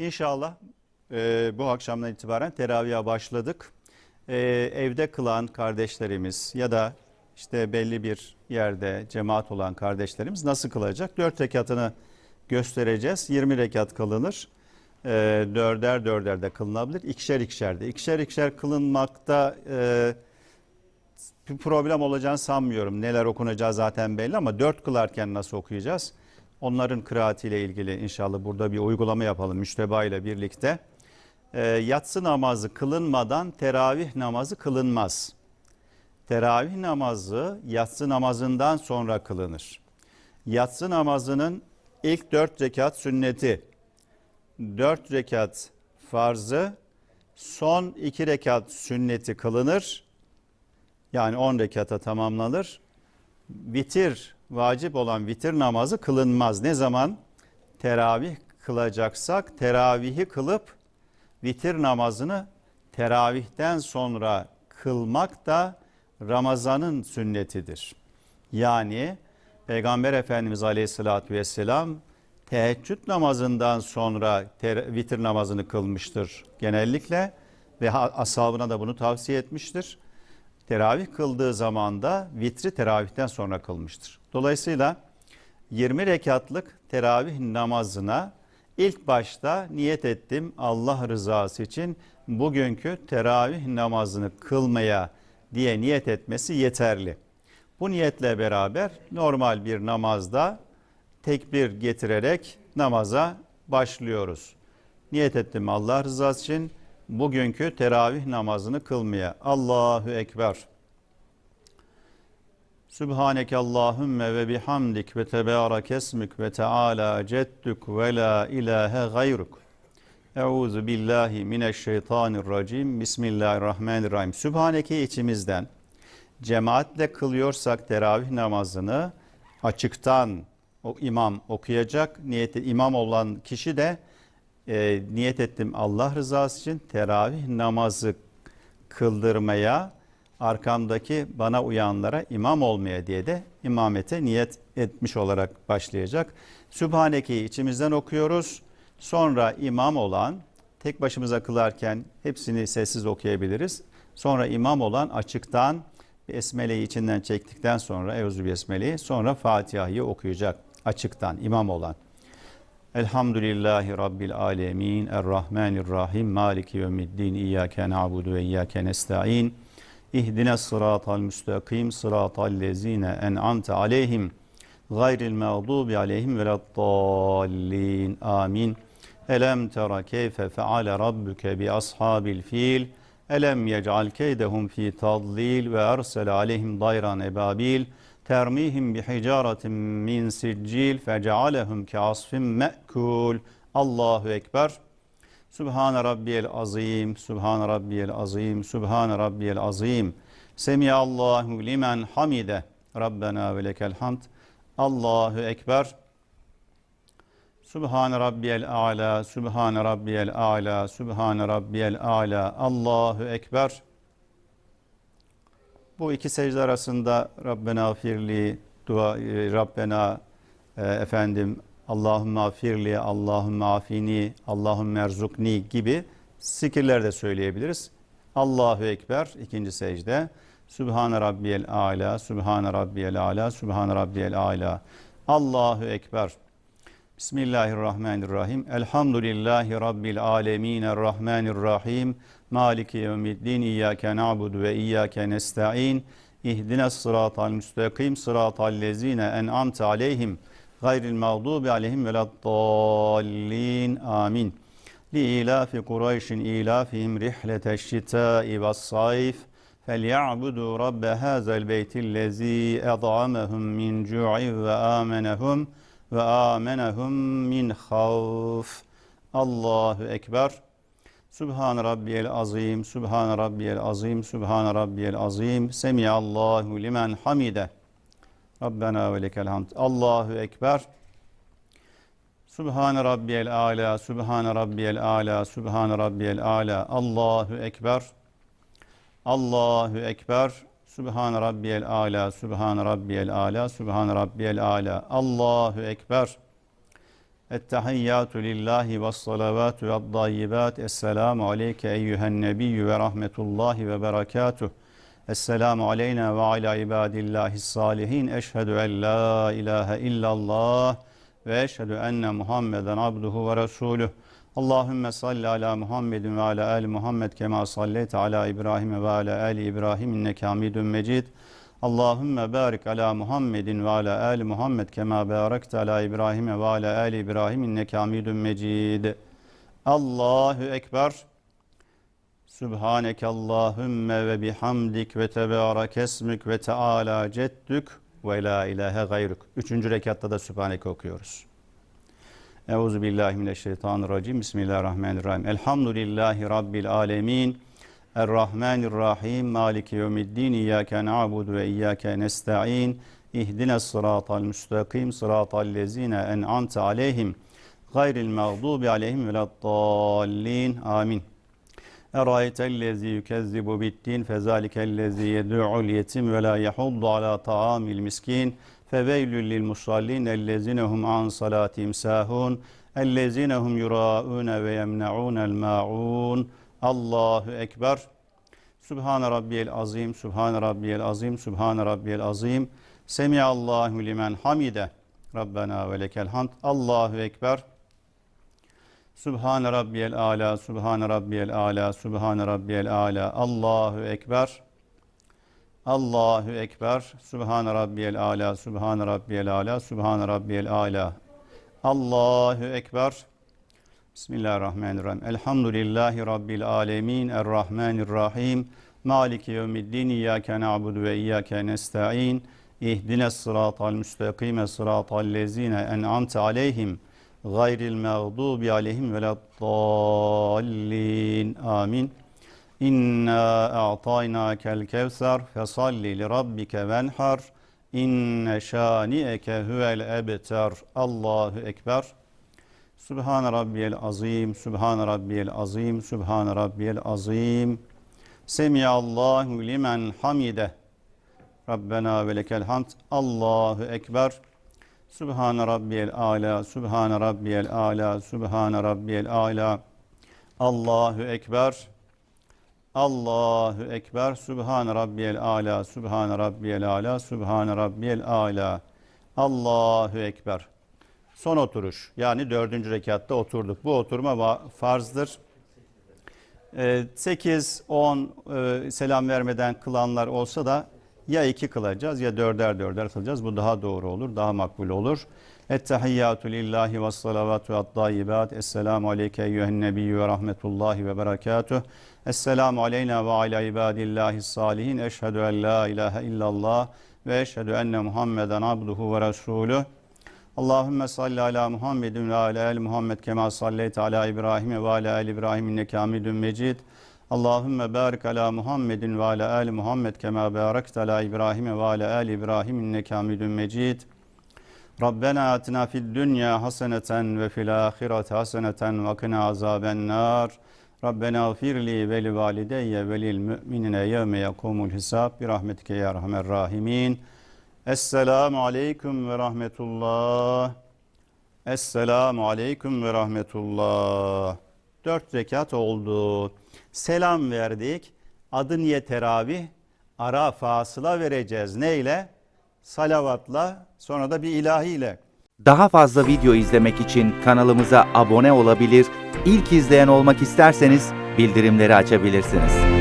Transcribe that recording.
İnşallah e, bu akşamdan itibaren teravihe başladık. E, evde kılan kardeşlerimiz ya da işte belli bir yerde cemaat olan kardeşlerimiz nasıl kılacak? Dört rekatını göstereceğiz. 20 rekat kılınır. E, dörder dörder de kılınabilir. İkişer ikişer de. İkişer ikişer kılınmakta e, bir problem olacağını sanmıyorum. Neler okunacağı zaten belli ama dört kılarken nasıl okuyacağız? Onların kıraatiyle ilgili inşallah burada bir uygulama yapalım müşteba ile birlikte. E, yatsı namazı kılınmadan teravih namazı kılınmaz. Teravih namazı yatsı namazından sonra kılınır. Yatsı namazının ilk dört rekat sünneti, dört rekat farzı, son iki rekat sünneti kılınır. Yani on rekata tamamlanır. Vitir, vacip olan vitir namazı kılınmaz. Ne zaman? Teravih kılacaksak teravihi kılıp vitir namazını teravihten sonra kılmak da Ramazan'ın sünnetidir. Yani Peygamber Efendimiz Aleyhisselatü Vesselam teheccüd namazından sonra ter- vitir namazını kılmıştır genellikle ve ha- ashabına da bunu tavsiye etmiştir. Teravih kıldığı zaman da vitri teravihten sonra kılmıştır. Dolayısıyla 20 rekatlık teravih namazına ilk başta niyet ettim Allah rızası için bugünkü teravih namazını kılmaya diye niyet etmesi yeterli. Bu niyetle beraber normal bir namazda tekbir getirerek namaza başlıyoruz. Niyet ettim Allah rızası için bugünkü teravih namazını kılmaya. Allahu Ekber. Sübhaneke Allahümme ve bihamdik ve tebarek esmük ve teala ceddük ve la ilahe gayruk. Euzu billahi mineşşeytanirracim. Bismillahirrahmanirrahim. Sübhaneke içimizden cemaatle kılıyorsak teravih namazını açıktan o imam okuyacak. Niyeti imam olan kişi de e, niyet ettim Allah rızası için teravih namazı kıldırmaya arkamdaki bana uyanlara imam olmaya diye de imamete niyet etmiş olarak başlayacak. Sübhaneke'yi içimizden okuyoruz. Sonra imam olan tek başımıza kılarken hepsini sessiz okuyabiliriz. Sonra imam olan açıktan Besmele'yi içinden çektikten sonra Euzu Besmele'yi sonra Fatiha'yı okuyacak açıktan imam olan. Elhamdülillahi Rabbil alemin. Errahmanirrahim. Maliki yevmiddin. İyyâke na'budu ve iyyâke nesta'in. İhdina sıratal müstakim. Sıratal lezine en'amte aleyhim. Gayril mağdubi aleyhim veleddallin. Amin. Elem tera keyfe feale rabbuke bi ashabil fil. Elem yec'al keydehum fi tadlil ve ersel aleyhim dayran ebabil. Termihim bi hicaretin min siccil fecealehum ki asfin me'kul. Allahu Ekber. Sübhane Rabbiyel Azim, Sübhane Rabbiyel Azim, Sübhane Rabbiyel Azim. Semiyallahu limen hamide. Rabbena ve lekel hamd. Allahu Ekber. Sübhane Rabbiyel A'la, Sübhane Rabbiyel A'la, Sübhane Rabbiyel A'la. Allahu Ekber. Bu iki secde arasında Rabbena firli, dua, e, Rabbena e, efendim Allahümme afirli, Allahümme afini, Allahümme erzukni gibi zikirler de söyleyebiliriz. Allahu Ekber ikinci secde. Sübhane Rabbiyel A'la, Sübhane Rabbiyel A'la, Sübhane Rabbiyel A'la. Allahu Ekber. Bismillahirrahmanirrahim. Elhamdülillahi Rabbil alemin. Errahmanirrahim. Maliki yevmiddin. İyyâke na'budu ve iyyâke nesta'in. İhdina sıratal müstakim. Sıratal lezine en'amte aleyhim. Gayril mağdubi aleyhim veleddallin. Amin. Li ilafi Kureyşin ilafihim rihleteşşitâi ve sayf. فَلْيَعْبُدُوا رَبَّ هَذَا الْبَيْتِ الَّذ۪ي اَضْعَمَهُمْ مِنْ جُوعٍ وَآمَنَهُمْ ve amenehum min havf. Allahu Ekber. Sübhan Rabbiyel Azim, Sübhan Rabbiyel Azim, Sübhan Rabbiyel Azim. Semiyallahu limen hamide. Rabbena ve lekel hamd. Allahu Ekber. Sübhan Rabbiyel Ala, Sübhan Rabbiyel Ala, Sübhan Rabbiyel Ala. Allahu Ekber. Allahu Ekber. Sübhan Rabbiyel Ala, Sübhan Rabbiyel Ala, Sübhan Rabbiyel Ala. Allahu Ekber. Ettehiyyatü lillahi ve salavatü ve dayyibat. Esselamu aleyke eyyühen nebiyyü ve rahmetullahi ve berekatuh. Esselamu aleyna ve ala ibadillahi salihin. Eşhedü en la ilahe illallah ve eşhedü enne Muhammeden abduhu ve resuluh. Allahümme salli ala Muhammedin ve ala ali Muhammed kema salleyte ala İbrahim ve ala ali İbrahim inneke hamidun mecid. Allahümme barik ala Muhammedin ve ala ali Muhammed kema barakte ala İbrahim ve ala ali İbrahim inneke hamidun mecid. Allahu Ekber. Sübhaneke Allahümme ve bihamdik ve tebarek esmük ve teala ceddük ve la ilahe gayruk. Üçüncü rekatta da Sübhaneke okuyoruz. Euzu billahi mineşşeytanirracim. Bismillahirrahmanirrahim. Elhamdülillahi rabbil alamin. Errahmanirrahim. Maliki yevmiddin. İyyake na'budu ve iyyake nestaîn. İhdines sıratal müstakim. Sıratal lezine en'amte aleyhim. Gayril mağdubi aleyhim veleddallin. Amin. Eraeytellezi yükezzibu bittin fezalikellezi yed'ul yetim ve la yahuddu ala ta'amil miskin feveylül lil musallin ellezine hum an salatihim sahun ellezine hum yuraun ve yemnaun el maun. Allahu ekber. Subhan rabbiyel azim Subhan rabbiyel azim Subhan rabbiyel azim. Semiallahu limen hamide. Rabbena ve lekel hamd. Allahu ekber. Subhan rabbiyel ala, subhan rabbiyel ala, subhan rabbiyel ala. Allahu ekber. Allahu ekber. Subhan rabbiyel ala, subhan rabbiyel ala, subhan rabbiyel ala. Allahu ekber. Bismillahirrahmanirrahim. Elhamdülillahi rabbil alamin. Errahmanirrahim. Maliki yevmiddin. İyyake na'budu ve iyyake nestaîn. İhdines sıratal müstakime sıratal lezine en'amte aleyhim gayril mağdubi aleyhim veleddallin. Amin. İnna a'taynakel kevser fesalli li rabbike venhar. İnne şani'eke huvel ebter. Allahu ekber. Subhan rabbiyel azim, Subhan rabbiyel azim, Subhan rabbiyel azim. Semiyallahu limen hamide. Rabbena ve lekel hamd. Allahu ekber. Subhan rabbiyel ala, Subhan rabbiyel ala, Subhan rabbiyel ala. Allahu ekber. Allahu ekber. Subhan rabbiyel ala, Subhan rabbiyel ala, Subhan rabbiyel ala. Allahu ekber. Son oturuş. Yani dördüncü rekatta oturduk. Bu oturma farzdır. 8, 10 e, selam vermeden kılanlar olsa da ya iki kılacağız ya dörder dörder kılacağız. Bu daha doğru olur, daha makbul olur. Ettehiyyatü lillahi ve salavatü ve tayyibat. Esselamu aleyke eyyühen nebiyyü ve rahmetullahi ve berekatuh. Esselamu aleyna ve ala ibadillahi salihin. Eşhedü en la ilahe illallah ve eşhedü enne Muhammeden abduhu ve resuluh. Allahümme salli ala Muhammedin ve ala ali Muhammed kema salleyte ala İbrahim ve ala ali İbrahim inneke hamidun mecid. Allahümme barik ala Muhammedin ve ala ali Muhammed kema barakte ala İbrahim ve ala ali İbrahim inneke hamidun mecid. Rabbena atina fid dünya haseneten ve fil ahireti haseneten ve kina azaben nar. Rabbena gfirli ve li valideyye ve lil müminine yevme yekumul hisab. Bir rahmetike ya rahmer rahimin. Esselamu aleyküm ve rahmetullah. Esselamu aleyküm ve rahmetullah. Dört rekat oldu. Selam verdik. Adı niye teravih? Ara fasıla vereceğiz. Neyle? Salavatla sonra da bir ilahiyle. Daha fazla video izlemek için kanalımıza abone olabilir, ilk izleyen olmak isterseniz bildirimleri açabilirsiniz.